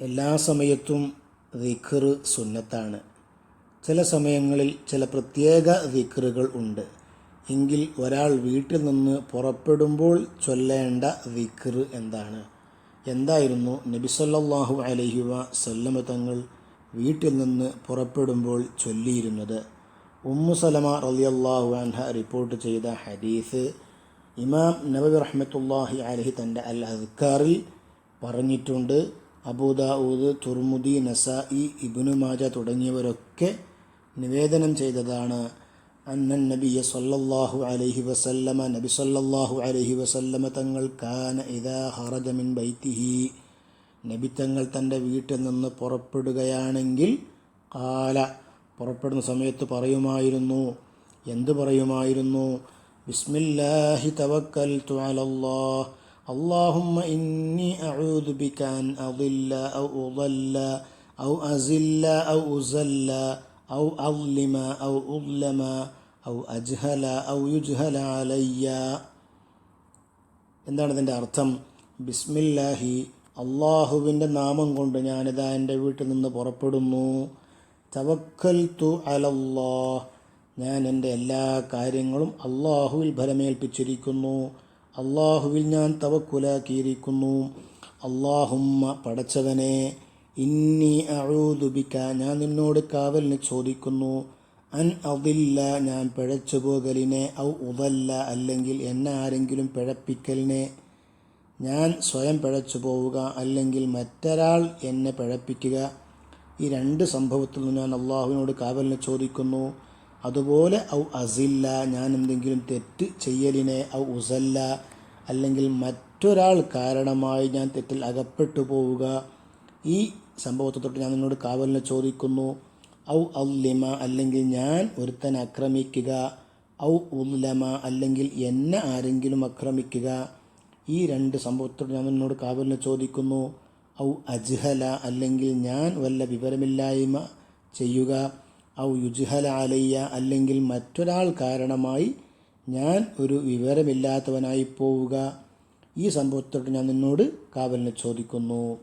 എല്ലാ സമയത്തും ദിക്ർ സുന്നത്താണ്. ചില സമയങ്ങളിൽ ചില പ്രത്യേക ദിക്റുകൾ ഉണ്ട്. എങ്കിൽ ഒരാൾ വീട്ടിൽ നിന്ന് പുറപ്പെടുമ്പോൾ ചൊല്ലേണ്ട ദിക്ർ എന്താണ്? എന്തായിരുന്നു? നബിസല്ലാഹു അലഹി വസല്ലമ തങ്ങൾ വീട്ടിൽ നിന്ന് പുറപ്പെടുമ്പോൾ ചൊല്ലിയിരുന്നത്. ഉമ്മു സലമ റളിയല്ലാഹു അൻഹ റിപ്പോർട്ട് ചെയ്ത ഹദീസ് ഇമാം നബി റഹ്മത്തുല്ലാഹി അലഹി തന്റെ അൽ അദ്ക്കാറിൽ പറഞ്ഞിട്ടുണ്ട്. അബൂദാവൂദ് തുർമുദി നസായി ഇബ്നു മാജ തുടങ്ങിയവരൊക്കെ നിവേദനം ചെയ്തതാണ്. അന്നൻ നബിയ സല്ലല്ലാഹു അലൈഹി വസല്ലമ നബി സല്ലല്ലാഹു അലൈഹി വസല്ലമ തങ്ങൾ കാന ഇദാ ഹറജ മിൻ ബൈത്തിഹി. നബി തങ്ങൾ തന്റെ വീട്ടിൽ നിന്ന് പുറപ്പെടുകയാണെങ്കിൽ കാല പുറപ്പെടുന്ന സമയത്ത് പറയുമായിരുന്നു. എന്ത് പറയുമായിരുന്നു? ബിസ്മില്ലാഹി തവക്കൽ അലല്ലാഹ്. اللهم إني أعوذ بك أن أضل أو أضل أو أزل أو أزل أو أظلم أو أظلم أو أجهل أو يجهل علي എന്താണ് ഇതിൻ്റെ അർത്ഥം ബിസ്മില്ലാഹി അള്ളാഹുവിൻ്റെ നാമം കൊണ്ട് ഞാനിതാ എൻ്റെ വീട്ടിൽ നിന്ന് പുറപ്പെടുന്നു തവക്കൽ തു അലല്ലാഹ് ഞാൻ എൻ്റെ എല്ലാ കാര്യങ്ങളും അള്ളാഹുവിൽ ഫലമേൽപ്പിച്ചിരിക്കുന്നു അള്ളാഹുവിൽ ഞാൻ തവക്കുലാക്കിയിരിക്കുന്നു. അള്ളാഹുമ്മ പടച്ചവനെ ഇന്നി അഴൂതുബിക്ക ഞാൻ നിന്നോട് കാവലിന് ചോദിക്കുന്നു. അൻ അതില്ല ഞാൻ പിഴച്ചു പോകലിനെ ഔ ഉതല്ല അല്ലെങ്കിൽ എന്നെ ആരെങ്കിലും പിഴപ്പിക്കലിനെ. ഞാൻ സ്വയം പിഴച്ചു പോവുക അല്ലെങ്കിൽ മറ്റൊരാൾ എന്നെ പിഴപ്പിക്കുക. ഈ രണ്ട് സംഭവത്തിൽ നിന്ന് ഞാൻ അള്ളാഹുവിനോട് കാവലിന് ചോദിക്കുന്നു. അതുപോലെ ഔ അസില്ല ഞാൻ എന്തെങ്കിലും തെറ്റ് ചെയ്യലിനെ ഔ ഉസല്ല അല്ലെങ്കിൽ മറ്റൊരാൾ കാരണമായി ഞാൻ തെറ്റിൽ അകപ്പെട്ടു പോവുക. ഈ സംഭവത്തെ തൊട്ട് ഞാൻ നിന്നോട് കാവലിനെ ചോദിക്കുന്നു. ഔ ഔലിമ അല്ലെങ്കിൽ ഞാൻ ഒരുത്തൻ ആക്രമിക്കുക ഔ ഉല്ലമ അല്ലെങ്കിൽ എന്നെ ആരെങ്കിലും ആക്രമിക്കുക ഈ രണ്ട് സംഭവത്തോട് ഞാൻ നിന്നോട് കാവലിനെ ചോദിക്കുന്നു. ഔ അജ്ഹല അല്ലെങ്കിൽ ഞാൻ വല്ല വിവരമില്ലായ്മ ചെയ്യുക. ഔ യുജ്ഹല അലയ്യ അല്ലെങ്കിൽ മറ്റൊരാൾ കാരണമായി ഞാൻ ഒരു വിവരമില്ലാത്തവനായി പോവുക. ഈ സംഭവത്തോട്ട് ഞാൻ നിന്നോട് കാവലിന് ചോദിക്കുന്നു.